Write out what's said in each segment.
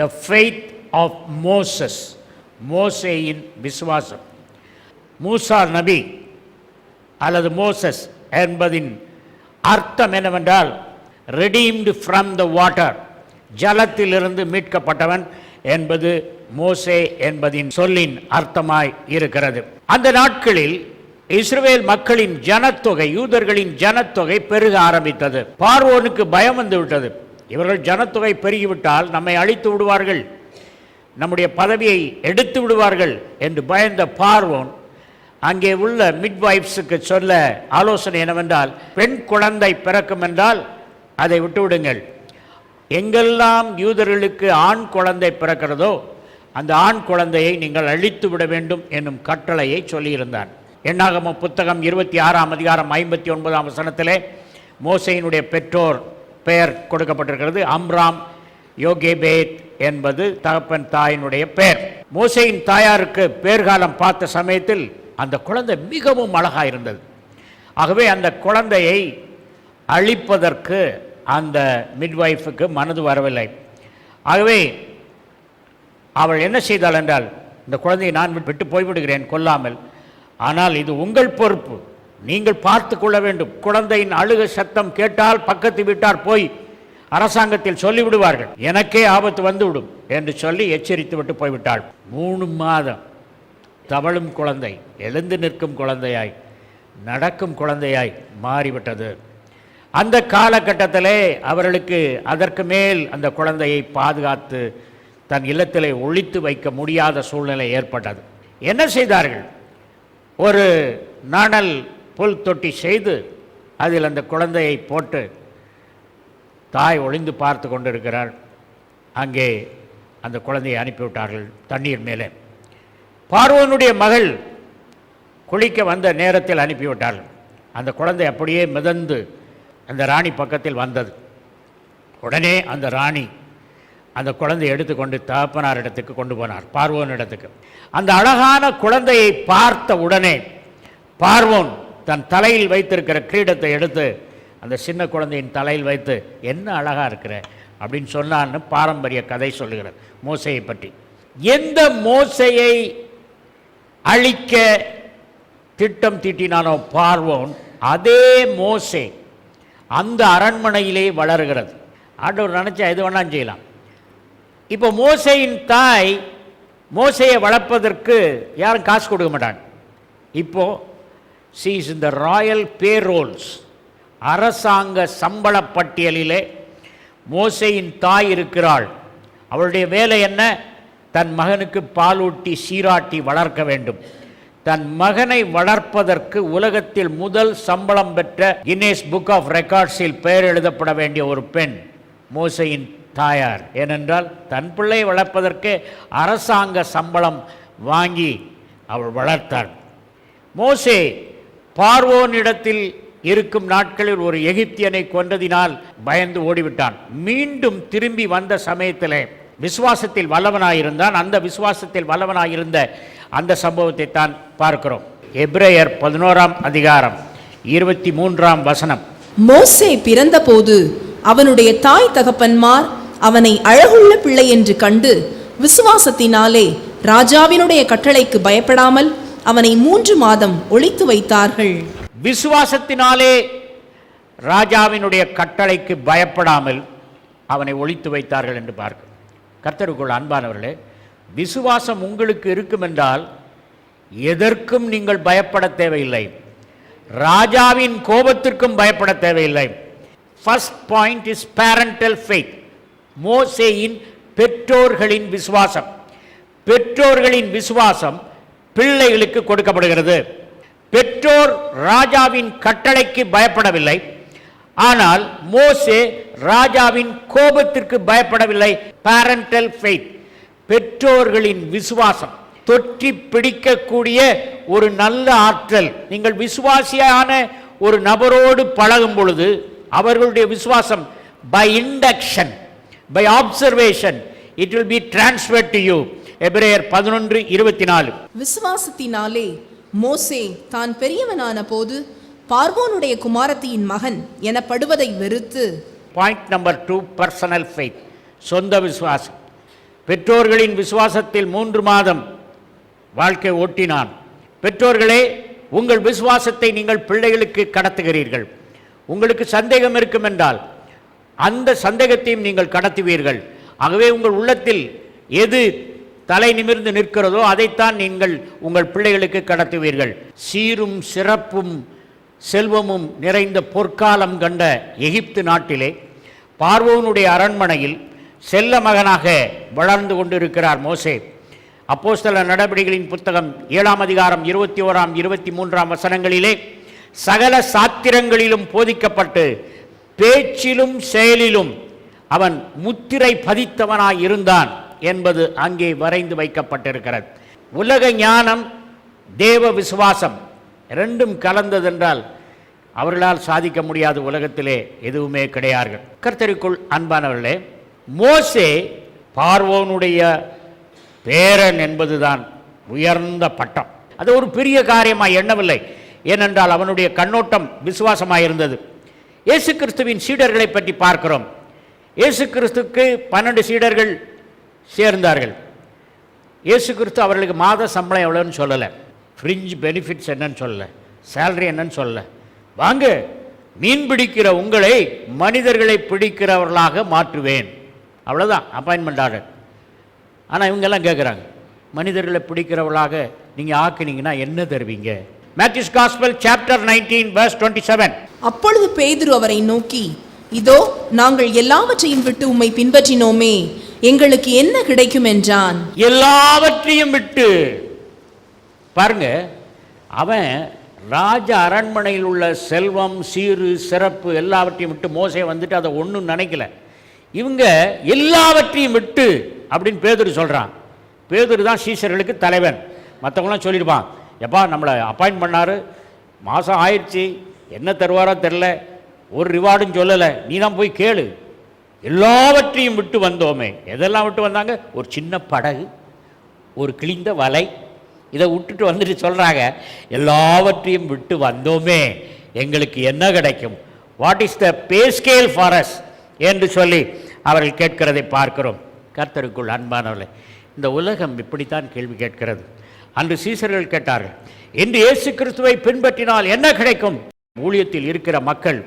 The faith of Moses மோசேயின் விசுவாசம். மூசா நபி அல்லது மோசஸ் என்பதின் அர்த்தம் என்னவென்றால் ரெடீம்டு ஃப்ரம் த வாட்டர் ஜலத்திலிருந்து மீட்கப்பட்டவன் என்பது மோசே என்பதின் சொல்லின் அர்த்தமாய் இருக்கிறது. அந்த நாட்களில் இஸ்ரேல் மக்களின் ஜனத்தொகை யூதர்களின் ஜனத்தொகை பெருக ஆரம்பித்தது. பார்வோனுக்கு பயம் வந்து விட்டது. இவர்கள் ஜனத்தொகை பெருகிவிட்டால் நம்மை அழித்து விடுவார்கள். நம்முடைய பதவியை எடுத்து விடுவார்கள் என்று பயந்த பார்வோன் அங்கே உள்ள மிட்வைஃப்ஸுக்கு சொல்ல ஆலோசனை என்னவென்றால் பெண் குழந்தை பிறக்கும் என்றால் அதை விட்டுவிடுங்கள். எங்கெல்லாம் யூதர்களுக்கு ஆண் குழந்தை பிறக்கிறதோ அந்த ஆண் குழந்தையை நீங்கள் அழித்து விட வேண்டும் என்னும் கட்டளையை சொல்லியிருந்தான். எண்ணாகம புத்தகம் இருபத்தி ஆறாம் அதிகாரம் ஐம்பத்தி ஒன்பதாம் வசனத்திலே மோசையினுடைய பெற்றோர் பெயர் கொடுக்கப்பட்டிருக்கிறது. அம்ராம் யோகேபேத் என்பது தகப்பன் தாயினுடைய பெயர். மோசையின் தாயாருக்கு பேர்காலம் பார்த்த சமயத்தில் அந்த குழந்தை மிகவும் அழகாக இருந்தது. ஆகவே அந்த குழந்தையை அழிப்பதற்கு அந்த மிட்வைஃபுக்கு மனது வரவில்லை. ஆகவே அவள் என்ன செய்தாள் என்றால் இந்த குழந்தையை நான் விட்டு போய்விடுகிறேன் கொல்லாமல். ஆனால் இது உங்கள் பொறுப்பு. நீங்கள் பார்த்து கொள்ள வேண்டும். குழந்தையின் அழுக சத்தம் கேட்டால் பக்கத்து வீட்டார் போய் அரசாங்கத்தில் சொல்லிவிடுவார்கள். எனக்கே ஆபத்து வந்துவிடும் என்று சொல்லி எச்சரித்து விட்டு போய்விட்டாள். மூணு மாதம் தவழும் குழந்தை எழுந்து நிற்கும் குழந்தையாய் நடக்கும் குழந்தையாய் மாறிவிட்டது. அந்த காலகட்டத்திலே அவர்களுக்கு அதற்கு மேல் அந்த குழந்தையை பாதுகாத்து தன் இல்லத்திலே ஒழித்து வைக்க முடியாத சூழ்நிலை ஏற்பட்டது. என்ன செய்தார்கள்? ஒரு நாணல் புல் தொட்டி செய்து அதில் அந்த குழந்தையை போட்டு தாய் ஒளிந்து பார்த்து கொண்டிருக்கிறாள். அங்கே அந்த குழந்தையை அனுப்பிவிட்டார்கள் தண்ணீர் மேலே. பார்வனுடைய மகள் குளிக்க வந்த நேரத்தில் அனுப்பிவிட்டார்கள் அந்த குழந்தை அப்படியே மிதந்து அந்த ராணி பக்கத்தில் வந்தது. உடனே அந்த ராணி அந்த குழந்தையை எடுத்துக்கொண்டு தகப்பனார் இடத்துக்கு கொண்டு போனார் பார்வோன் இடத்துக்கு. அந்த அழகான குழந்தையை பார்த்த உடனே பார்வோன் தன் தலையில் வைத்திருக்கிற கிரீடத்தை எடுத்து அந்த சின்ன குழந்தையின் தலையில் வைத்து என்ன அழகாக இருக்கிற? அப்படின்னு சொன்னான்னு பாரம்பரிய கதை சொல்லுகிறது மோசையை பற்றி. எந்த மோசையை அழிக்க திட்டம் தீட்டினானோ பார்வோன் அதே மோசே அந்த அரண்மனையிலே வளர்கிறது. ஆண்டவர் நினச்சா எது வேணாலும் செய்யலாம். இப்போ மோசையின் தாய் மோசையை வளர்ப்பதற்கு யாரும் காசு கொடுக்க மாட்டாங்க. இப்போ இஸ் இந்த ராயல் பேரோல்ஸ் அரசாங்க சம்பள பட்டியலிலே மோசையின் தாய் இருக்கிறாள். அவளுடைய வேலை என்ன? தன் மகனுக்கு பாலூட்டி சீராட்டி வளர்க்க வேண்டும். தன் மகனை வளர்ப்பதற்கு உலகத்தில் முதல் சம்பளம் பெற்ற கின்னேஸ் புக் ஆஃப் ரெக்கார்ட்ஸில் பெயர் எழுதப்பட வேண்டிய ஒரு பெண் மோசையின் தாயார். ஏனென்றால் தன் பிள்ளை வளர்ப்பதற்கு அரசாங்க சம்பளம் வாங்கி அவள் வளர்த்தாள். மோசே பார்வோனிடத்தில் இருக்கும் நாட்களில் ஒரு எகிப்தியனை கொன்றதினால் பயந்து ஓடிவிட்டான். மீண்டும் திரும்பி வந்த சமயத்தில் விசுவாசத்தில் வல்லவனாயிருந்தான். அந்த விசுவாசத்தில் வல்லவனாயிருந்த அந்த சம்பவத்தை தான் பார்க்கிறோம். எப்ரேயர் பதினோராம் அதிகாரம் இருபத்தி மூன்றாம் வசனம். மோசே பிறந்தபோது அவனுடைய தாய் தகப்பன்மார் அவனை அழகுள்ள பிள்ளை என்று கண்டு விசுவாசத்தினாலே ராஜாவினுடைய கட்டளைக்கு பயப்படாமல் அவனை மூன்று மாதம் ஒழித்து வைத்தார்கள். விசுவாசத்தினாலே ராஜாவினுடைய கட்டளைக்கு பயப்படாமல் அவனை ஒழித்து வைத்தார்கள் என்று பார்க்க கர்த்தருக்குள் அன்பானவர்களே விசுவாசம் உங்களுக்கு இருக்கும் என்றால் எதற்கும் நீங்கள் பயப்பட தேவையில்லை. ராஜாவின் கோபத்திற்கும் பயப்பட தேவையில்லை. First point is parental faith மோசேயின் பெற்றோர்களின் விசுவாசம். பெற்றோர்களின் விசுவாசம் பிள்ளைகளுக்கு கொடுக்கப்படுகிறது. பெற்றோர் ராஜாவின் கட்டளைக்கு பயப்படவில்லை. ஆனால் மோசே ராஜாவின் கோபத்திற்கு பயப்படவில்லை. பேரண்டல் ஃபெய்த் பெற்றோர்களின் விசுவாசம். தொற்றி பிடிக்கக்கூடிய ஒரு நல்ல ஆற்றல். நீங்கள் விசுவாசியான ஒரு நபரோடு பழகும் பொழுது அவர்களுடைய விசுவாசம் by induction by observation it will be transfer to you எபிரேயர் பதினொன்று இருபத்தி நாலு விசுவாசத்தினாலே மோசே தான் பெரியவனான போது பார்வோனுடைய குமாரத்தியின் மகன் எனப்படுவதை வெறுத்து point number two personal faith சொந்த விசுவாசம். பெற்றோர்களின் விசுவாசத்தில் மூன்று மாதம் வாழ்க்கை ஓட்டினான். பெற்றோர்களே உங்கள் விசுவாசத்தை நீங்கள் பிள்ளைகளுக்கு கடத்துகிறீர்கள். உங்களுக்கு சந்தேகம் இருக்கும் என்றால் அந்த சந்தேகத்தையும் நீங்கள் கடத்துவீர்கள். ஆகவே உங்கள் உள்ளத்தில் எது தலை நிமிர்ந்து நிற்கிறதோ அதைத்தான் நீங்கள் உங்கள் பிள்ளைகளுக்கு கடத்துவீர்கள். சீரும் சிறப்பும் செல்வமும் நிறைந்த பொற்காலம் கண்ட எகிப்து நாட்டிலே பார்வோனுடைய அரண்மனையில் செல்ல மகனாக வளர்ந்து கொண்டிருக்கிறார் மோசே. அப்போஸ்தல நடவடிக்கைகளின் புத்தகம் ஏழாம் அதிகாரம் இருபத்தி ஓராம் இருபத்தி மூன்றாம் வசனங்களிலே சகல சாத்திரங்களிலும் போதிக்கப்பட்டு பேச்சிலும் செயலிலும் அவன் முத்திரை பதித்தவனாய் இருந்தான். என்பது அங்கே வரைந்து வைக்கப்பட்டிருக்கிறது. உலக ஞானம் தேவ விசுவாசம் ரெண்டும் கலந்ததென்றால் அவர்களால் சாதிக்க முடியாத உலகத்திலே எதுவுமே கிடையாது கர்த்தருக்குள் அன்பானவர்களே மோசே பார்வோனுடைய பேரன் என்பதுதான் உயர்ந்த பட்டம். அது ஒரு பெரிய காரியமாய் எண்ணவில்லை. ஏனென்றால் அவனுடைய கண்ணோட்டம் விசுவாசமாக இருந்தது இயேசு கிறிஸ்துவின் சீடர்களை பற்றி பார்க்கிறோம். இயேசு கிறிஸ்துக்கு பன்னெண்டு சீடர்கள் சேர்ந்தார்கள். இயேசு கிறிஸ்து அவர்களுக்கு மாத சம்பளம் எவ்வளோன்னு சொல்லலை. ஃப்ரிஞ்ச் பெனிஃபிட்ஸ் என்னன்னு சொல்லலை. சேலரி என்னன்னு சொல்லலை. வாங்க மீன் பிடிக்கிற உங்களை மனிதர்களை பிடிக்கிறவர்களாக மாற்றுவேன். அவ்வளோதான் அப்பாயின்மெண்ட் ஆர்டர் ஆனால் இவங்கெல்லாம் கேட்குறாங்க மனிதர்களை பிடிக்கிறவர்களாக நீங்கள் ஆக்குனீங்கன்னா என்ன தருவீங்க? Matthew's gospel chapter nineteen verse twenty seven அப்பொழுது பேதுரு அவரை நோக்கி இதோ நாங்கள் எல்லாவற்றையும் விட்டு உம்மை பின்பற்றினோமே. எங்களுக்கு என்ன கிடைக்கும் என்றான். எல்லாவற்றையும் விட்டு. பாருங்க அவன் ராஜ அரண்மனையில் உள்ள செல்வம் சீரு சிறப்பு எல்லாவற்றையும் விட்டு மோசை வந்துட்டு அதை ஒன்றும் நினைக்கல. இவங்க எல்லாவற்றையும் விட்டு அப்படின்னு பேதுரு சொல்கிறான் பேதுரு தான் சீசர்களுக்கு தலைவன். மற்றவங்களாம் சொல்லியிருப்பான் எப்பா நம்மளை அப்பாயிண்ட் பண்ணார். மாதம் ஆயிடுச்சு. என்ன தருவாரோ தெரில ஒரு ரிவார்டும் சொல்லலை. நீ தான் போய் கேளு. எல்லாவற்றையும் விட்டு வந்தோமே. எதெல்லாம் விட்டு வந்தாங்க? ஒரு சின்ன படகு ஒரு கிழிந்த வலை. இதை விட்டுட்டு வந்துட்டு சொல்கிறாங்க எல்லாவற்றையும் விட்டு வந்தோமே. எங்களுக்கு என்ன கிடைக்கும்? What is the pay scale for us என்று சொல்லி அவர்கள் கேட்கிறதை பார்க்கிறோம். கர்த்தருக்குள் அன்பானவர்களே இந்த உலகம் இப்படித்தான் கேள்வி கேட்கிறது. அன்று சீசர்கள் கேட்டார்கள் இன்று இயேசு கிறிஸ்துவை பின்பற்றினால் என்ன கிடைக்கும்? ஊழியத்தில் இருக்கிற மக்கள்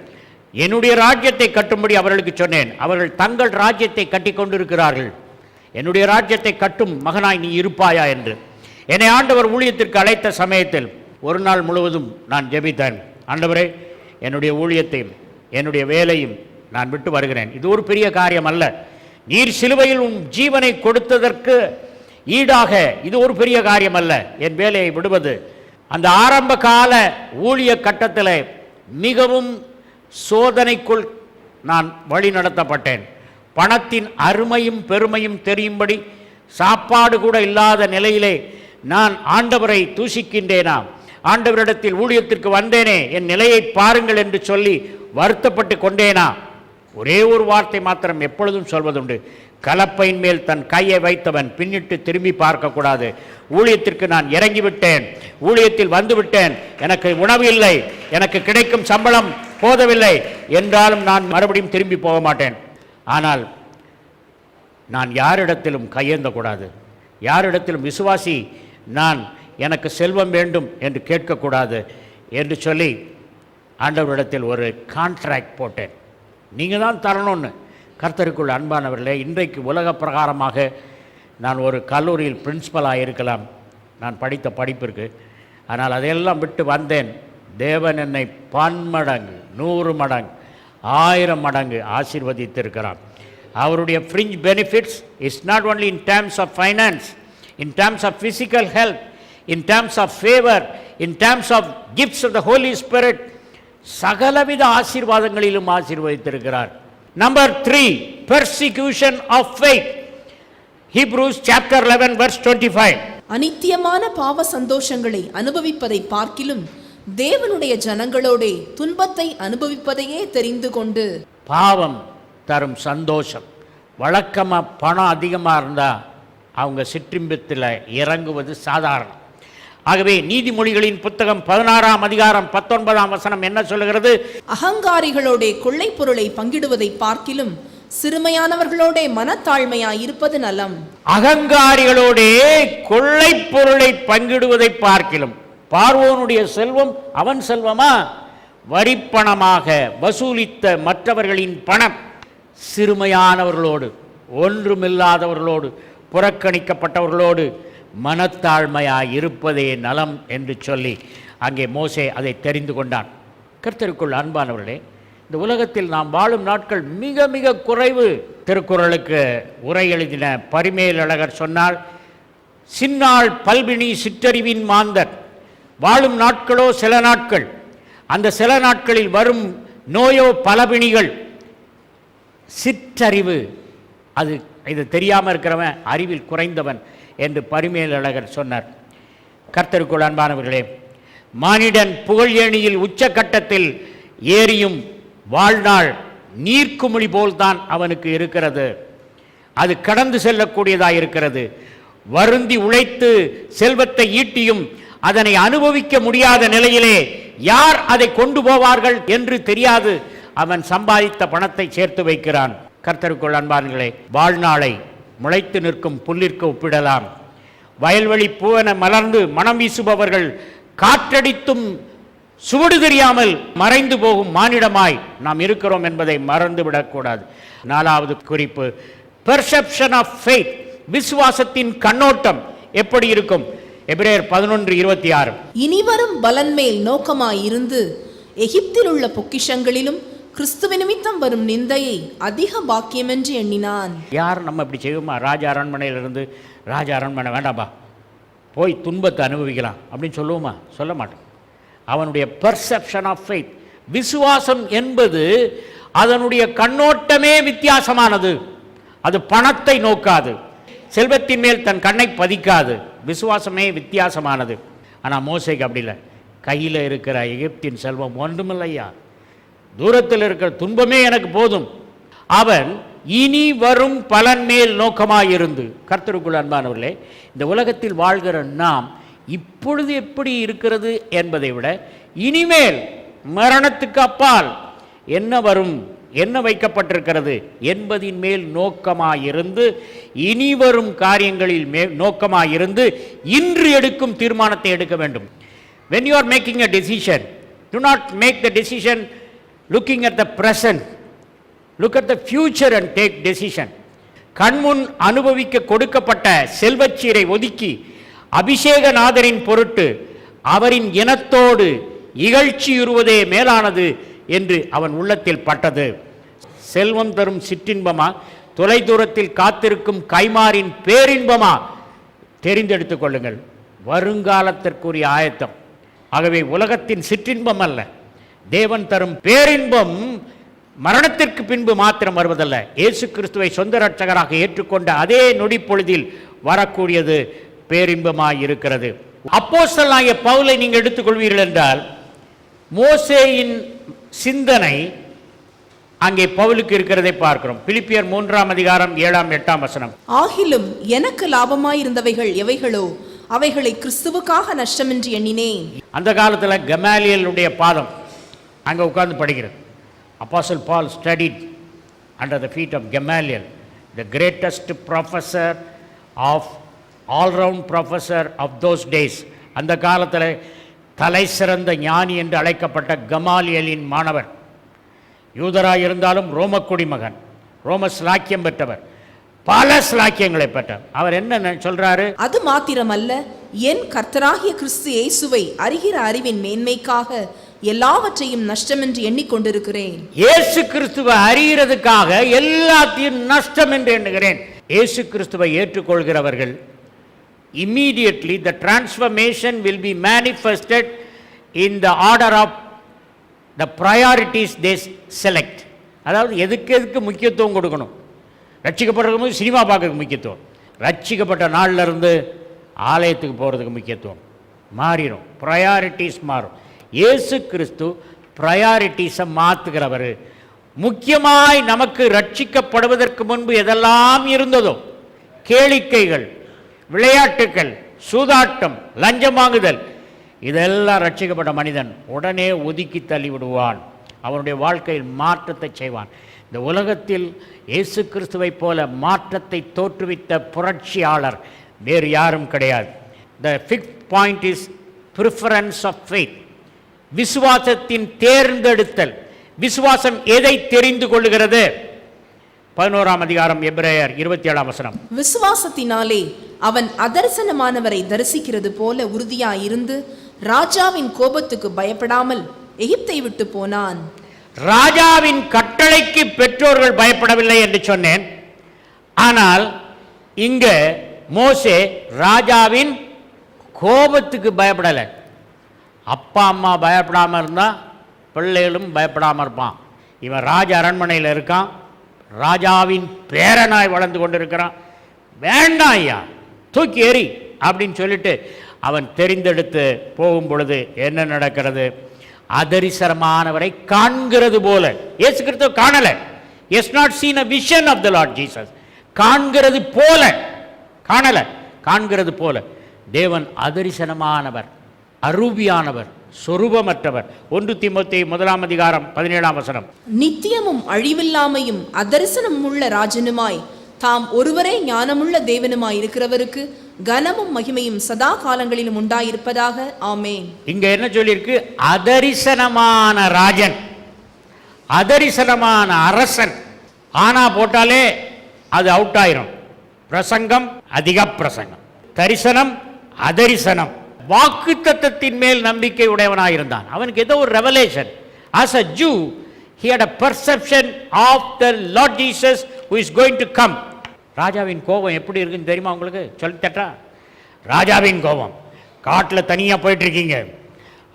என்னுடைய ராஜ்யத்தை கட்டும்படி அவர்களுக்கு சொன்னேன். அவர்கள் தங்கள் ராஜ்யத்தை கட்டி கொண்டிருக்கிறார்கள். என்னுடைய ராஜ்யத்தை கட்டும் மகனாய் நீ இருப்பாயா என்று. என்னை ஆண்டவர் ஊழியத்திற்கு அழைத்த சமயத்தில் ஒரு நாள் முழுவதும் நான் ஜெபித்தேன். ஆண்டவரே என்னுடைய ஊழியத்தையும் என்னுடைய வேலையும் நான் விட்டு வருகிறேன். இது ஒரு பெரிய காரியம் அல்ல. நீர் சிலுவையில் உன் ஜீவனை கொடுத்ததற்கு ஈடாக இது ஒரு பெரிய காரியம் அல்ல. என் வேலையை விடுவது அந்த ஆரம்ப கால ஊழிய கட்டத்தில் மிகவும் சோதனைக்குள் நான் வழி நடத்தப்பட்டேன். பணத்தின் அருமையும் பெருமையும் தெரியும்படி சாப்பாடு கூட இல்லாத நிலையிலே நான் ஆண்டவரை தூசிக்கின்றேனா ஆண்டவரிடத்தில் ஊழியத்திற்கு வந்தேனே என் நிலையை பாருங்கள் என்று சொல்லி வருத்தப்பட்டு கொண்டேனா? ஒரே ஒரு வார்த்தை மாத்திரம் எப்பொழுதும் சொல்வதுண்டு. கலப்பையின் மேல் தன் கையை வைத்தவன் பின்னிட்டு திரும்பி பார்க்கக்கூடாது. ஊழியத்திற்கு நான் இறங்கிவிட்டேன். ஊழியத்தில் வந்துவிட்டேன். எனக்கு உணவு இல்லை. எனக்கு கிடைக்கும் சம்பளம் போதவில்லை. என்றாலும் நான் மறுபடியும் திரும்பி போக மாட்டேன். ஆனால் நான் யாரிடத்திலும் கையேந்தக்கூடாது. யாரிடத்திலும் விசுவாசி நான் எனக்கு செல்வம் வேண்டும் என்று கேட்கக்கூடாது என்று சொல்லி ஆண்டவரிடத்தில் ஒரு கான்ட்ராக்ட் போட்டேன். நீங்கள் தான் தரணும்னு. கர்த்தருக்குள் அன்பானவர்களே இன்றைக்கு உலக பிரகாரமாக நான் ஒரு கல்லூரியில் பிரின்சிபலாக இருக்கலாம். நான் படித்த படிப்பிற்கு ஆனால் அதையெல்லாம் விட்டு வந்தேன். தேவன் என்னை பன்மடங்கு நூறு மடங்கு ஆயிரம் மடங்கு ஆசீர்வதித்திருக்கிறான் அவருடைய fringe benefits is not only in terms of finance in terms of physical health in terms of favour in terms of gifts of the Holy Spirit சகலவித ஆசீர்வாதங்களிலும் ஆசீர்வதித்திருக்கிறார். Number three persecution of faith Hebrews chapter eleven verse twenty five அனித்தியமான பாவ சந்தோஷங்களை அனுபவிப்பதை பார்க்கிலும் தேவனுடைய ஜனங்களோடே துன்பத்தை அனுபவிப்பதையே தெரிந்து கொண்டு. பாவம் தரும் சந்தோஷம். வழக்கமாக பணம் அதிகமாக இருந்தால் அவங்க சிற்றின்பத்தில் இறங்குவது சாதாரணம். ஆகவே நீதிமொழிகளின் புத்தகம் பதினாறாம் அதிகாரம் பத்தொன்பதாம் வசனம் என்ன சொல்லுகிறது? அகங்காரிகளோடே கொள்ளைப் பொருளை பங்கிடுவதை பார்க்கிலும் சிறுமையானவர்களோடே மனத்தாழ்மையாய் இருப்பது நலம். அகங்காரிகளோடே கொள்ளைப் பொருளை பங்கிடுவதை பார்க்கிலும். பார்வோனுடைய செல்வம் அவன் செல்வமா? வரிப்பணமாக வசூலித்த மற்றவர்களின் பணம் சிறுமையானவர்களோடு ஒன்றுமில்லாதவர்களோடு புறக்கணிக்கப்பட்டவர்களோடு மனத்தாழ்மையாய் இருப்பதே நலம் என்று சொல்லி அங்கே மோசே அதை தெரிந்து கொண்டான். கர்த்தருக்குள் அன்பானவர்களே இந்த உலகத்தில் நாம் வாழும் நாட்கள் மிக மிக குறைவு. திருக்குறளுக்கு உரை எழுதின பரிமேலழகர் சொன்னால் சின்னாள் பல்பினி சிற்றறிவின் மாந்தர். வாழும் நாட்களோ சில நாட்கள். அந்த சில நாட்களில் வரும் நோயோ பலபிணிகள். சிற்றறிவு. அது இது தெரியாமல் இருக்கிறவன் அறிவில் குறைந்தவன். என்று பரிமேலழகர் சொன்னார். கர்த்தருக்குள் அன்பானவர்களே மானிடன் புகழ் ஏணியில் உச்சக்கட்டத்தில் ஏறியும் வாழ்நாள் நீர்க்குமிழி போல்தான் அவனுக்கு இருக்கிறது. அது கடந்து செல்லக்கூடியதாக இருக்கிறது. வருந்தி உழைத்து செல்வத்தை ஈட்டியும் அதனை அனுபவிக்க முடியாத நிலையிலே யார் அதை கொண்டு போவார்கள் என்று தெரியாது. அவன் சம்பாதித்த பணத்தை சேர்த்து வைக்கிறான். கர்த்தருக்குள் அன்பான்களே வாழ்நாளை முளைத்து நிற்கும் புல்லிற்கு ஒப்பிடலாம். வயல்வெளி பூவென மலர்ந்து மனம் வீசுபவர்கள் காற்றடித்தும் சுவடு தெரியாமல் மறைந்து போகும் மானிடமாய் நாம் இருக்கிறோம் என்பதை மறந்து விடக்கூடாது நாலாவது குறிப்பு பெர்செப்ஷன் ஆஃப் ஃபெய்த் விசுவாசத்தின் கண்ணோட்டம் எப்படி இருக்கும்? எபிரேயர் பதினொன்று இருபத்தி ஆறு. இனிவரும் பலன்மேல் நோக்கமாய் இருந்து எகிப்தில் உள்ள பொக்கிஷங்களிலும் கிறிஸ்துவ நிமித்தம் வரும் நிந்தையை அதிக பாக்கியமென்று எண்ணினான். யார் நம்ம இப்படி செய்வோமா? ராஜா அரண்மனையிலிருந்து ராஜா அரண்மனை வேண்டாம்பா. போய் துன்பத்தை அனுபவிக்கலாம். அப்படின்னு சொல்லுவோமா? சொல்ல மாட்டோம் அவனுடைய பர்செப்ஷன் ஆஃப் ஃபெய்த் விசுவாசம் என்பது அதனுடைய கண்ணோட்டமே வித்தியாசமானது. அது பணத்தை நோக்காது. செல்வத்தின் மேல் தன் கண்ணை பதிக்காது. விசுவாசமே வித்தியாசமானது. ஆனால் மோசைக்கு அப்படி இல்லை. கையில் இருக்கிற எகிப்தின் செல்வம் ஒன்றுமில்லையா? தூரத்தில் இருக்கிற துன்பமே எனக்கு போதும். அவன் இனி வரும் பலன் மேல் நோக்கமாயிருந்து கர்த்தருக்குள் அன்பானவர்களே இந்த உலகத்தில் வாழ்கிற நாம் இப்பொழுது எப்படி இருக்கிறது என்பதை விட இனிமேல் மரணத்துக்கு அப்பால் என்ன வரும் என்ன வைக்கப்பட்டிருக்கிறது என்பதின் மேல் நோக்கமாயிருந்து இனி வரும் காரியங்களில் மே நோக்கமாயிருந்து இன்று எடுக்கும் தீர்மானத்தை எடுக்க வேண்டும். When you are making a decision to not make the decision looking at the present look at the future and take decision கண்முன் அனுபவிக்க கொடுக்கப்பட்ட செல்வச்சீரை ஒதுக்கி அபிஷேகநாதரின் பொருட்டு அவரின் இனத்தோடு இகழ்ச்சியுறுவதே மேலானது என்று அவன் உள்ளத்தில் பட்டது. செல்வம் தரும் சிற்றின்பமா? தொலைதூரத்தில் காத்திருக்கும் கைமாரின் பேரின்பமா? தெரிந்தெடுத்துக் கொள்ளுங்கள். வருங்காலத்திற்குரிய ஆயத்தம். ஆகவே உலகத்தின் சிற்றின்பம் அல்ல. தேவன் தரும் பேரின்பம் மரணத்திற்கு பின்பு மாத்திரம் வருவதல்ல. இயேசு கிறிஸ்துவை சொந்த ரட்சகராக ஏற்றுக்கொண்ட அதே நொடி பொழுதில் வரக்கூடியது பேரின்பமாய் இருக்கிறது. அப்போஸ்தலனாகிய பவுலை நீங்கள் எடுத்துக்கொள்வீர்கள் என்றால் மோசேயின் சிந்தனை அங்கே பவுலுக்கு இருக்கிறதை பார்க்கிறோம். பிலிப்பியர் மூன்றாம் அதிகாரம் ஏழாம் எட்டாம் வசனம். ஆகிலும் எனக்கு லாபமாயிருந்தவைகள் எவைகளோ அவைகளை கிறிஸ்துவுக்காக நஷ்டமென்று எண்ணினேன். அந்த காலத்தில் கமாலியலுடைய பாதம். அங்கே உட்கார்ந்து படிக்கிறது. Apostle Paul studied under the feet of Gamaliel the greatest professor of all round professor of those days அந்த காலத்தில் தலை சிறந்த ஞானி என்று அழைக்கப்பட்ட கமாலியலின் மாணவர். யூதராக இருந்தாலும் ரோம குடிமகன் ரோம ஸ்லாக்கியம் பெற்றவர் பல ஸ்லாக்கியங்களை பெற்றார் அவர் என்ன சொல்றாரு? அது மாத்திரமல்ல என் கர்த்தராகிய கிறிஸ்து இயேசுவை அறிகிற அறிவின் மேன்மைக்காக எல்லாவற்றையும் நஷ்டம் என்று எண்ணிக்கொண்டிருக்கிறேன். இயேசு கிறிஸ்துவை அறிகிறதுக்காக எல்லாத்தையும் நஷ்டம் என்று எண்ணுகிறேன். இயேசு கிறிஸ்துவை ஏற்றுக்கொள்கிறவர்கள் immediately the transformation will be manifested in the order of the priorities they select அதாவது எதுக்கு எதுக்கு முக்கியத்துவம் கொடுக்கணும்? ரட்சிக்கப்படுறதுக்கு சினிமா பார்க்கறதுக்கு முக்கியத்துவம். ரட்சிக்கப்பட்ட நாள்லருந்து ஆலயத்துக்கு போகிறதுக்கு முக்கியத்துவம். மாறிடும் ப்ரையாரிட்டிஸ் மாறும். இயேசு கிறிஸ்து ப்ரையாரிட்டிஸை மாற்றுகிறவர் முக்கியமாய் நமக்கு ரட்சிக்கப்படுவதற்கு முன்பு எதெல்லாம் இருந்ததோ கேளிக்கைகள் விளையாட்டுக்கள் சூதாட்டம் லஞ்சம் வாங்குதல் இதெல்லாம் ரட்சிக்கப்பட்ட மனிதன் உடனே ஒதுக்கி தள்ளி விடுவான் அவனுடைய வாழ்க்கையில் மாற்றத்தை செய்வான். இந்த உலகத்தில் இயேசு கிறிஸ்துவைப் போல மாற்றத்தை தோற்றுவித்த புரட்சியாளர் வேறு யாரும் கிடையாது. The fifth point is preference of faith விசுவாசத்தின் தேர்ந்தெடுத்தல். விசுவாசம் எதை தெரிந்து கொள்ளுகிறது? பதினோராம் அதிகாரம் எபிரேயர் இருபத்தி ஏழாம் வசனம். விசுவாசத்தினாலே அவன் அதர்சனமானவரை தரிசிக்கிறது போல உறுதியாயிருந்து ராஜாவின் கோபத்துக்கு பயப்படாமல் எகிப்தை விட்டு போனான். ராஜாவின் கட்டளைக்கு பெற்றோர்கள் பயப்படவில்லை என்று சொன்னேன். ஆனால் இங்க மோசே ராஜாவின் கோபத்துக்கு பயப்படலை. அப்பா அம்மா பயப்படாமல் இருந்தால் பிள்ளைகளும் பயப்படாமல் இருப்பான். இவன் ராஜ அரண்மனையில் இருக்கான். ராஜாவின் பேரனாய் வளர்ந்து கொண்டிருக்கிறான். வேண்டாம் ஐயா தூக்கி எறி அப்படின்னு சொல்லிட்டு அவன் தெரிந்தெடுத்து போகும் பொழுது என்ன நடக்கிறது? அதரிசரமானவரை காண்கிறது போல. இயேசு கிறிஸ்துவ காணலை. Has not seen a vision of the Lord Jesus காண்கிறது போல. காணலை. காண்கிறது போல. தேவன் அதரிசனமானவர். அரூபியானவர் சொரூபமற்றவர். ஒன்று தீமோத்தேயு முதலாம் அதிகாரம் பதினேழாம் வசனம். நித்தியமும் அழிவில்லாமையும் அதரிசனமும் உள்ள ராஜனுமாய் தாம் ஒருவரே ஞானமுள்ள தேவனுமாய் இருக்கிறவருக்கு கனமும் மகிமையும் சதா காலங்களிலும் உண்டாயிருப்பதாக. ஆமேன். இங்க என்ன சொல்லியிருக்கு? அதரிசனமான ராஜன் அதரிசனமான அரசன். ஆனா போட்டாலே அது அவுட் ஆயிரும் பிரசங்கம் அதிக பிரசங்கம். தரிசனம் அதரிசனம். வாக்கு தத்தத்தின் மேல் நம்பிக்கை உடையவனாக இருந்தான் அவனுக்கு ஏதோ ஒரு revelation as a Jew he had a perception of the Lord Jesus who is going to come ராஜாவின் கோபம் எப்படி இருக்குன்னு தெரியுமா உங்களுக்கு? சொல்லி தட்டா ராஜாவின் கோபம். காட்டில் தனியாக போயிட்டுருக்கீங்க.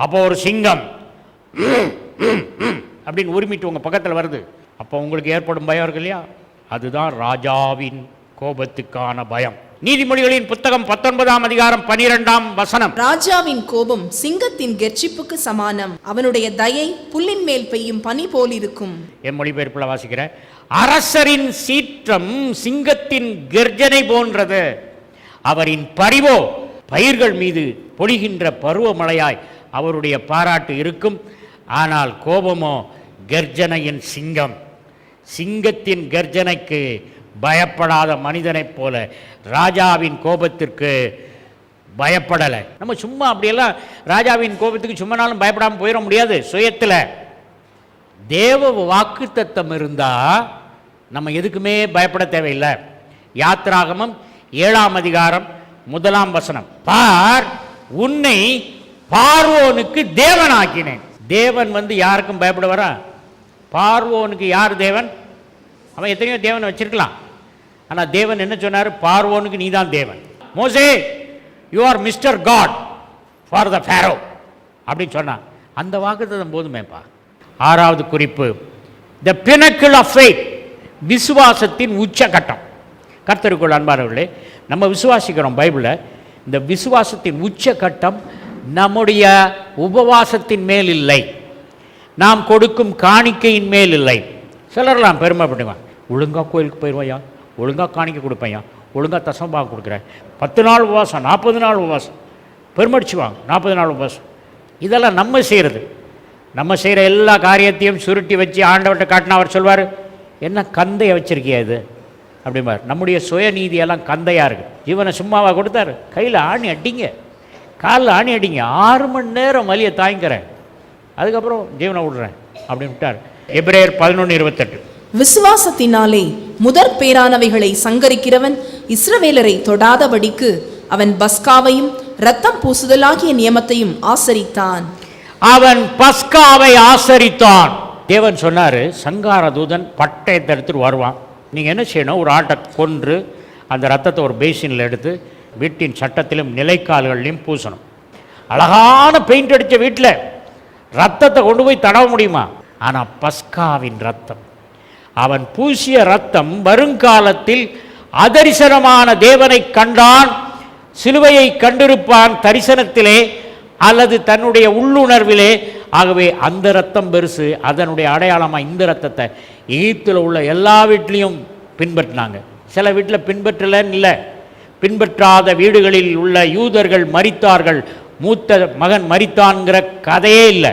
அப்போ ஒரு சிங்கம் அப்படின்னு உரிமிட்டு உங்கள் பக்கத்தில் வருது. அப்போ உங்களுக்கு ஏற்படும் பயம் இருக்கு இல்லையா? அதுதான் ராஜாவின் கோபத்துக்கான பயம். நீதிமொழிகளின் புத்தகம் பத்தொன்பதாம் அதிகாரம் பனிரெண்டாம் வசனம். ராஜாவின் கோபம் சிங்கத்தின் கெர்ச்சிப்புக்கு சமானம். அவனுடைய தயை புல்லின் மேல் பெய்யும் பனி போலிருக்கும். என் மொழிபெயர்ப்பில் வாசிக்கிறேன் அரசரின் சீற்றம் சிங்கத்தின் கர்ஜனை போன்றது. அவரின் பரிவோ பயிர்கள் மீது பொழிகின்ற பருவமழையாய் அவருடைய பாராட்டு இருக்கும். ஆனால் கோபமோ கர்ஜனையின் சிங்கம். சிங்கத்தின் கர்ஜனைக்கு பயப்படாத மனிதனைப் போல ராஜாவின் கோபத்திற்கு பயப்படலை. நம்ம சும்மா அப்படியெல்லாம் ராஜாவின் கோபத்துக்கு சும்மா நாளும் பயப்படாமல் போயிட முடியாது சுயத்தில். தேவ வாக்குத்தத்தம் இருந்தால் நம்ம எதுக்குமே பயப்பட தேவையில்லை. யாத்ராகமம் ஏழாம் அதிகாரம் முதலாம் வசனம். பார் உன்னை பார்வோனுக்கு தேவன் ஆக்கினேன் தேவன் வந்து யாருக்கும் பயப்படுவாரா? பார்வோனுக்கு யார் தேவன்? அவன் எத்தனையோ தேவன் வச்சிருக்கலாம். ஆனால் தேவன் என்ன சொன்னார்? பார்வோனுக்கு நீதான் தேவன். மோசே you are Mister God for the Pharaoh அப்படின்னு சொன்னான். அந்த வாக்குத்தத்தம் போதுமேப்பா. ஆறாவது குறிப்பு. த பினக்கிள் ஆஃப் ஃபெய்த் விசுவாசத்தின் உச்சகட்டம். கர்த்தருக்குள் அன்பானவர்களே நம்ம விசுவாசிக்கிறோம் பைபிளில். இந்த விசுவாசத்தின் உச்சகட்டம் நம்முடைய உபவாசத்தின் மேல் இல்லை. நாம் கொடுக்கும் காணிக்கையின் மேல் இல்லை. சிலர்லாம் பெருமைப்படுவான் ஒழுங்காக கோயிலுக்கு போயிடுவோம் யார் ஒழுங்காக காணிக்க கொடுப்பையா ஒழுங்காக தசம்பாக கொடுக்குறேன். பத்து நாள் உபவாசம் நாற்பது நாள் உபவாசம். பெருமடிச்சு வாங்க நாற்பது நாள் உபவாசம். இதெல்லாம் நம்ம செய்கிறது நம்ம செய்கிற எல்லா காரியத்தையும் சுருட்டி வச்சு ஆண்டவர்கிட்ட காட்டினா அவர் சொல்வார் என்ன கந்தையை வச்சுருக்கியா இது? அப்படிம்பார். நம்முடைய சுயநீதியெல்லாம் கந்தையாக இருக்குது ஜீவனை சும்மாவாக கொடுத்தாரு? கையில் ஆணி அடிங்க. காலில் ஆணி அடிங்க. ஆறு மணி நேரம் வலியை தாங்கிக்கிறேன். அதுக்கப்புறம் ஜீவனை விடுறேன். அப்படின்னு விட்டார் எப்ரேயர் பதினொன்று இருபத்தெட்டு. விசுவாசத்தினாலே முதற் பேரானவைகளை சங்கரிக்கிறவன் இஸ்ரவேலரை தொடாதபடிக்கு அவன் பஸ்காவையும் ரத்தம் பூசுதலாகிய நியமத்தையும் ஆசரித்தான். அவன் பஸ்காவை ஆசரித்தான். தேவன் சொன்னார் சங்கார தூதன் பட்டயத்தை எடுத்துட்டு வருவான். நீங்கள் என்ன செய்யணும்? ஒரு ஆட்டை கொன்று அந்த ரத்தத்தை ஒரு பேசினில் எடுத்து வீட்டின் சட்டத்திலும் நிலைக்கால்கள்லையும் பூசணும். அழகான பெயிண்ட் அடித்த வீட்டில் ரத்தத்தை கொண்டு போய் தடவ முடியுமா? ஆனால் பஸ்காவின் ரத்தம் அவன் பூசிய ரத்தம் வருங்காலத்தில் அதரிசனமான தேவனை கண்டான் சிலுவையை கண்டிருப்பான் தரிசனத்திலே அல்லது தன்னுடைய உள்ளுணர்விலே. ஆகவே அந்த ரத்தம் பெருசு அதனுடைய அடையாளமாக இந்த ரத்தத்தை எகிப்தில் உள்ள எல்லா வீட்லேயும் பின்பற்றினாங்க. சில வீட்டில் பின்பற்றலன்னு இல்லை. பின்பற்றாத வீடுகளில் உள்ள யூதர்கள் மரித்தார்கள். மூத்த மகன் மரித்தான்ங்கிற கதையே இல்லை.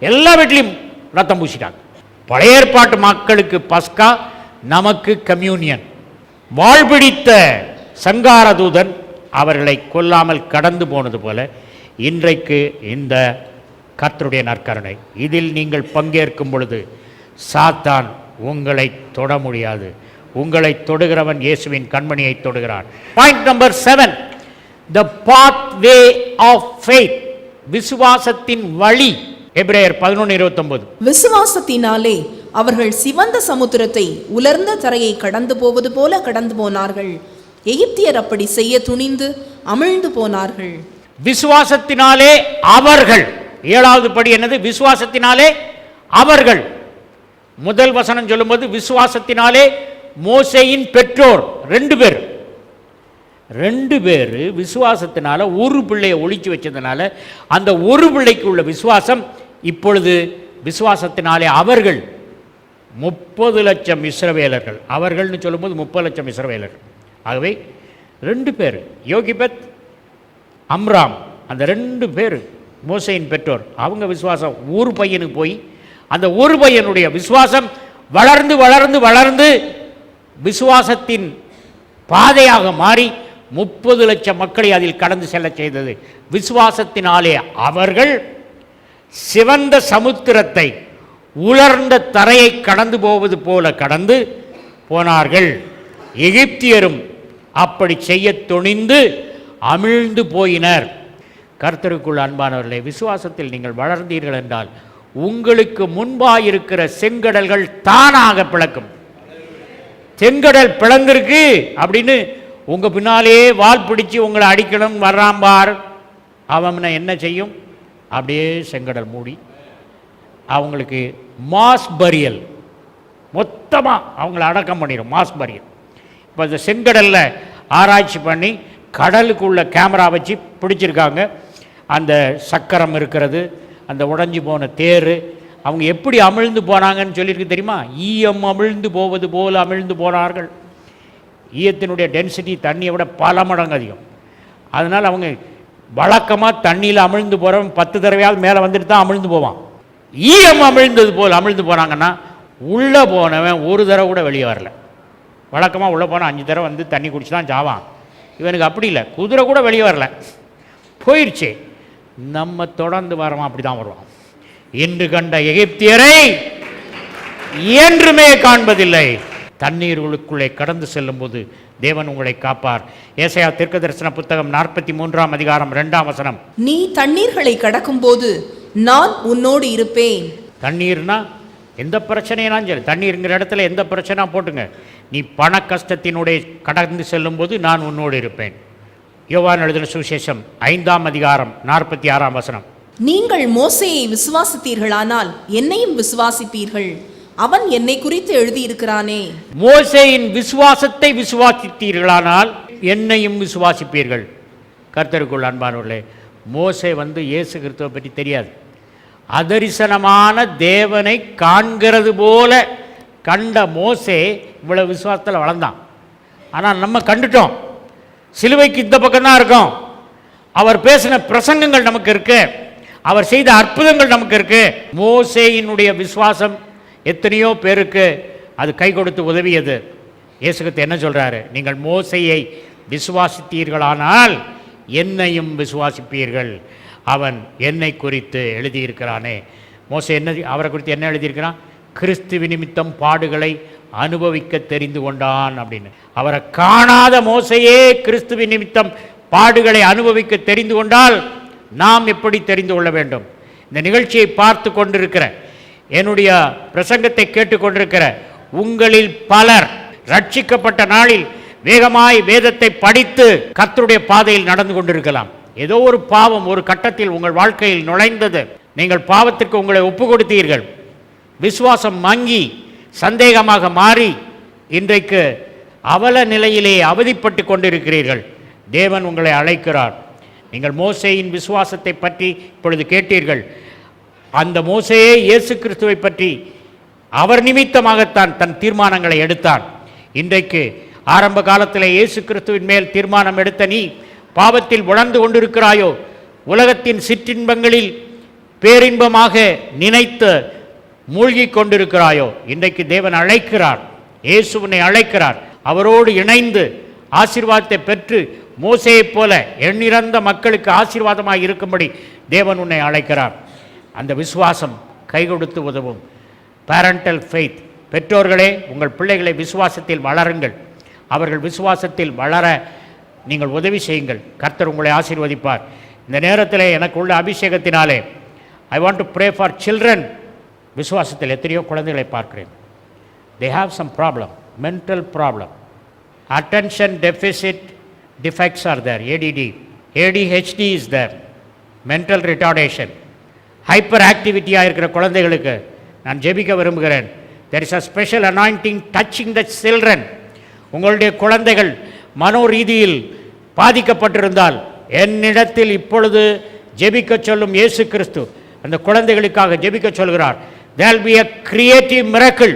எல்லா வீட்லேயும் ரத்தம் பூசிட்டாங்க. பழைய ஏற்பாட்டு மக்களுக்கு பஸ்கா நமக்கு கம்யூனியன். வாழ்பிடித்த சங்காரதூதன் அவர்களை கொல்லாமல் கடந்து போனது போல இன்றைக்கு இந்த கத்தருடைய நற்கருணை. இதில் நீங்கள் பங்கேற்கும் பொழுது சாத்தான் உங்களை தொட முடியாது. உங்களை தொடுகிறவன் இயேசுவின் கண்மணியை தொடுகிறான். Point number seven the pathway of faith விசுவாசத்தின் வழி. எபிரேயர் பதினொன்று இருபத்தொன்பது விசுவாசத்தினாலே அவர்கள் சிவந்த சமுத்திரத்தை உலர்ந்த தரையை கடந்து போவது போல கடந்து போனார்கள். எகிப்தியர் அப்படி செய்ய துணிந்து அமிழ்ந்து போனார்கள். விசுவாசத்தினாலே அவர்கள். ஏழாவது படி என்னது? விசுவாசத்தினாலே அவர்கள். முதல் வசனம் சொல்லும்போது விசுவாசத்தினாலே மோசேயின் பெற்றோர் ரெண்டு பேர். ரெண்டு பேர் விசுவாசத்தினால ஒரு பிள்ளையை ஒழிச்சு வச்சதுனால அந்த ஒரு பிள்ளைக்கு உள்ள விசுவாசம் இப்பொழுது விசுவாசத்தினாலே அவர்கள் முப்பது லட்சம் இஸ்ரவேலர்கள். அவர்கள்னு சொல்லும்போது முப்பது லட்சம் இஸ்ரவேலர்கள். ஆகவே ரெண்டு பேர் யோகிபத் அம்ராம் அந்த ரெண்டு பேர் மோசையின் பெற்றோர் அவங்க விசுவாசம் ஒரு பையனுக்கு போய் அந்த ஒரு பையனுடைய விசுவாசம் வளர்ந்து வளர்ந்து வளர்ந்து விசுவாசத்தின் பாதையாக மாறி முப்பது லட்சம் மக்களை அதில் கடந்து செல்லச் செய்தது. விசுவாசத்தினாலே அவர்கள் சிவந்த சமுத்திரத்தை உலர்ந்த தரையை கடந்து போவது போல கடந்து போனார்கள். எகிப்தியரும் அப்படி செய்ய துணிந்து அமிழ்ந்து போயினர். கர்த்தருக்குள் அன்பானவர்களே விசுவாசத்தில் நீங்கள் வளர்ந்தீர்கள் என்றால் உங்களுக்கு முன்பாயிருக்கிற செங்கடல்கள் தானாக பிளக்கும். செங்கடல் பிளந்திருக்கு அப்படின்னு உங்கள் பின்னாலே வால் பிடிச்சி உங்களை அடிக்கணும் வர்றான் பார். அவனை என்ன செய்யும்? அப்படியே செங்கடல் மூடி அவங்களுக்கு மாஸ் பரியல் மொத்தமாக அவங்கள அடக்கம் பண்ணிடும் மாஸ் பரியல் இப்போ இந்த செங்கடலில் ஆராய்ச்சி பண்ணி கடலுக்குள்ள கேமரா வச்சு பிடிச்சிருக்காங்க. அந்த சக்கரம் இருக்கிறது அந்த உடஞ்சி போன தேர் அவங்க எப்படி அமிழ்ந்து போனாங்கன்னு சொல்லியிருக்கு தெரியுமா? ஈயம் அமிழ்ந்து போவது போல் அமிழ்ந்து போனார்கள். ஈயத்தினுடைய டென்சிட்டி தண்ணியை விட பல மடங்கு அதிகம். அதனால் அவங்க வழக்கமாக தண்ணியில் அமிழ்ந்து போகிறவன் பத்து தடவையாவது மேலே வந்துட்டு தான் அமிழ்ந்து போவான். ஈயம் அமிழ்ந்தது போல் அமிழ்ந்து போனாங்கன்னா உள்ளே போனவன் ஒரு தடவை கூட வெளியே வரல. வழக்கமாக உள்ளே போனால் அஞ்சு தடவை வந்து தண்ணி குடிச்சு தான் சாவான். இவனுக்கு அப்படி இல்லை குதிரை கூட வெளியே வரல. போயிடுச்சு நம்ம தொடர்ந்து வரோம் அப்படி தான் வருவான். இன்று கண்ட எகிப்தியரை என்றுமே காண்பதில்லை. தண்ணீர்களுக்குள்ளே கடந்து செல்லும்போது தேவன் உங்களை காப்பார். ஏசாயா தீர்க்க தரிசன புத்தகம் நாற்பத்தி மூன்றாம் அதிகாரம் ரெண்டாம் வசனம். நீ தண்ணீர்களை கடக்கும்போது நான் உன்னோடு இருப்பேன். தண்ணீர்னா எந்த பிரச்சனைனாலும் சரி தண்ணீருங்கிற இடத்துல எந்த பிரச்சனை போட்டுங்க. நீ பண கஷ்டத்தினுடைய கடந்து செல்லும்போது நான் உன்னோடு இருப்பேன். யோவான் எழுதின சுவிசேஷம் ஐந்தாம் அதிகாரம் நாற்பத்தி ஆறாம் வசனம். நீங்கள் மோசேயை விசுவாசித்தீர்களானால் என்னையும் விசுவாசிப்பீர்கள். அவன் என்னை குறித்து எழுதியிருக்கிறானே. மோசையின் விசுவாசத்தை விசுவாசித்தீர்களானால் என்னையும் விசுவாசிப்பீர்கள். கர்த்தருக்குள் அன்பானவர்களே மோசை வந்து இயேசு கிறிஸ்துவை பற்றி தெரியாது. அதரிசனமான தேவனை காண்கிறது போல கண்ட மோசே இவ்வளோ விசுவாசத்தில் வளர்ந்தான். ஆனால் நம்ம கண்டுட்டோம். சிலுவைக்கு இந்த பக்கம்தான் இருக்கோம். அவர் பேசின பிரசங்கங்கள் நமக்கு இருக்கு. அவர் செய்த அற்புதங்கள் நமக்கு இருக்கு. மோசேயினுடைய விசுவாசம் எத்தனையோ பேருக்கு அது கை கொடுத்து உதவியது. இயேசுகத்தை என்ன சொல்கிறாரு நீங்கள் மோசையை விசுவாசித்தீர்களானால் என்னையும் விசுவாசிப்பீர்கள். அவன் என்னை குறித்து எழுதியிருக்கிறானே. மோசை என்ன அவரை குறித்து என்ன எழுதியிருக்கிறான்? கிறிஸ்துவ நிமித்தம் பாடுகளை அனுபவிக்க தெரிந்து கொண்டான் அப்படின்னு. அவரை காணாத மோசையே கிறிஸ்துவ நிமித்தம் பாடுகளை அனுபவிக்க தெரிந்து கொண்டால் நாம் எப்படி தெரிந்து கொள்ள வேண்டும்? இந்த நிகழ்ச்சியை பார்த்து கொண்டிருக்கிற என்னுடைய பிரசங்கத்தை கேட்டுக்கொண்டிருக்கிற உங்களில் பலர் ரட்சிக்கப்பட்ட நாளில் வேகமாய் வேதத்தை படித்து கர்த்தருடைய பாதையில் நடந்து கொண்டிருக்கலாம். ஏதோ ஒரு பாவம் ஒரு கட்டத்தில் உங்கள் வாழ்க்கையில் நுழைந்தது. நீங்கள் பாவத்திற்கு உங்களை ஒப்பு கொடுத்தீர்கள் விசுவாசம் மங்கி சந்தேகமாக மாறி இன்றைக்கு அவல நிலையிலே அவதிப்பட்டு கொண்டிருக்கிறீர்கள். தேவன் உங்களை அழைக்கிறார். நீங்கள் மோசையின் விசுவாசத்தை பற்றி இப்பொழுது கேட்டீர்கள். அந்த மோசையே இயேசு கிறிஸ்துவை பற்றி அவர் நிமித்தமாகத்தான் தன் தீர்மானங்களை எடுத்தான். இன்றைக்கு ஆரம்ப காலத்தில் இயேசு கிறிஸ்துவின் மேல் தீர்மானம் எடுத்த நீ பாவத்தில் உழந்து கொண்டிருக்கிறாயோ உலகத்தின் சிற்றின்பங்களில் பேரின்பமாக நினைத்து மூழ்கி கொண்டிருக்கிறாயோ இன்றைக்கு தேவன் அழைக்கிறார். இயேசு உன்னை அழைக்கிறார். அவரோடு இணைந்து ஆசீர்வாதத்தை பெற்று மோசையைப் போல எண்ணிறந்த மக்களுக்கு ஆசீர்வாதமாக இருக்கும்படி தேவன் உன்னை அழைக்கிறார். அந்த விசுவாசம் கை கொடுத்து உதவும். பேரண்டல் ஃபெய்த் பெற்றோர்களே உங்கள் பிள்ளைகளை விசுவாசத்தில் வளருங்கள். அவர்கள் விசுவாசத்தில் வளர நீங்கள் உதவி செய்யுங்கள். கர்த்தர் உங்களை ஆசீர்வதிப்பார். இந்த நேரத்தில் எனக்கு உள்ள அபிஷேகத்தினாலே I want to pray for children விசுவாசத்தில் எத்தனையோ குழந்தைகளை பார்க்கிறேன். They have some problem mental problem attention deficit defects are there ADD ADHD is there mental retardation hyper ஆக்டிவிட்டியாக இருக்கிற குழந்தைகளுக்கு நான் ஜெபிக்க விரும்புகிறேன் there is a special anointing touching the children உங்களுடைய குழந்தைகள் மனோ ரீதியில் பாதிக்கப்பட்டிருந்தால் என்னிடத்தில் இப்பொழுது ஜெபிக்க சொல்லும் இயேசு கிறிஸ்து அந்த குழந்தைகளுக்காக ஜெபிக்க சொல்கிறார் there'll be a creative miracle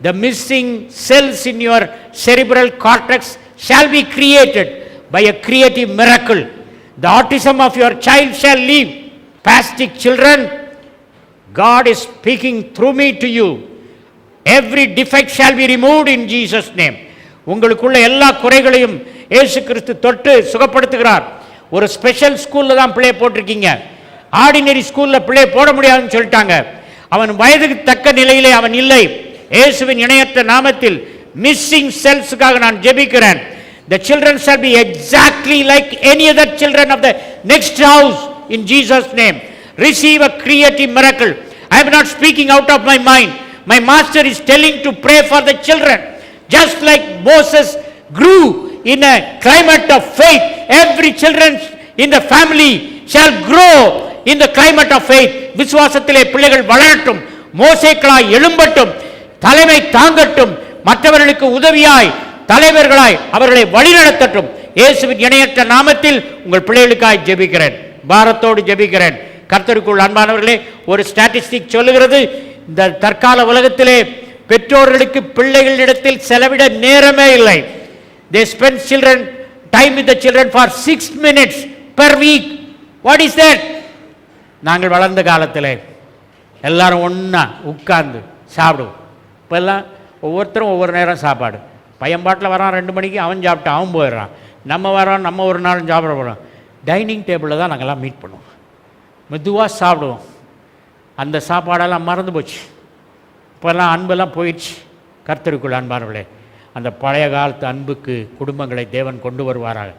the missing cells in your cerebral cortex shall be created by a creative miracle the autism of your child shall leave Spastic children, God is speaking through me to you. Every defect shall be removed in Jesus' name. உங்களுக்குள்ள எல்லா குறைகளையும் ஏசு கிறிஸ்து தொட்டு சுகப்படுத்துகிறார். ஒரு special ஸ்கூலில் தான் பிள்ளைய போட்டிருக்கீங்க. Ordinary ஸ்கூலில் பிள்ளைய போட முடியாதுன்னு சொல்லிட்டாங்க. அவன் வயதுக்கு தக்க நிலையிலே அவன் இல்லை. இயேசுவின் இணையற்ற நாமத்தில் மிஸ்ஸிங் செல்ஸுக்காக நான் ஜெபிக்கிறேன். The children shall be exactly like any other children of the next house in jesus name receive a creative miracle i am not speaking out of my mind my master is telling to pray for the children just like moses grew in a climate of faith every children in the family shall grow in the climate of faith விசுவாசத்திலே பிள்ளைகள் வளரட்டும் மோசேக்களாய் எழும்பட்டும் தலைமை தாங்கட்டும் மற்றவர்களுக்கு உதவியாய் தலைவர்களாய் அவர்களை வழிநடத்தட்டும் இயேசுவின் இணையற்ற நாமத்தில் உங்கள் பிள்ளைகளுக்காய் ஜெபிக்கிறேன் பாரத்தோடு ஜெபிக்கிறேன். கர்த்தருக்குள் அன்பானவர்களே ஒரு ஸ்டாட்டிஸ்டிக் சொல்லுகிறது. இந்த தற்கால உலகத்திலே பெற்றோர்களுக்கு பிள்ளைகளிடத்தில் செலவிட நேரமே இல்லை. They spend children time with the children for six minutes per week what is that நாங்கள் வளர்ந்த காலத்தில் எல்லாரும் ஒன்றா உட்கார்ந்து சாப்பிடுவோம். இப்போல்லாம் ஒவ்வொருத்தரும் ஒவ்வொரு நேரம் சாப்பாடு. பையன் பாட்டில் வரான் ரெண்டு மணிக்கு அவன் சாப்பிட்டு அவன் போயிடுறான். நம்ம வரோம் நம்ம ஒரு நாளும் சாப்பிட போகிறோம் டைனிங் டேபிளில் தான் நாங்கள்லாம் மீட் பண்ணுவோம் மெதுவாக சாப்பிடுவோம். அந்த சாப்பாடெல்லாம் மறந்து போச்சு. இப்போல்லாம் அன்பெல்லாம் போயிடுச்சு. கர்த்தருக்குள் அன்பானவர்களே அந்த பழைய காலத்து அன்புக்கு குடும்பங்களை தேவன் கொண்டு வருவாராக.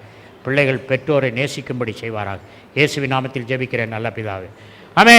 பிள்ளைகள் பெற்றோரை நேசிக்கும்படி செய்வாராக. இயேசுவி நாமத்தில் ஜெபிக்கிறேன் நல்ல பிதாவே. அமே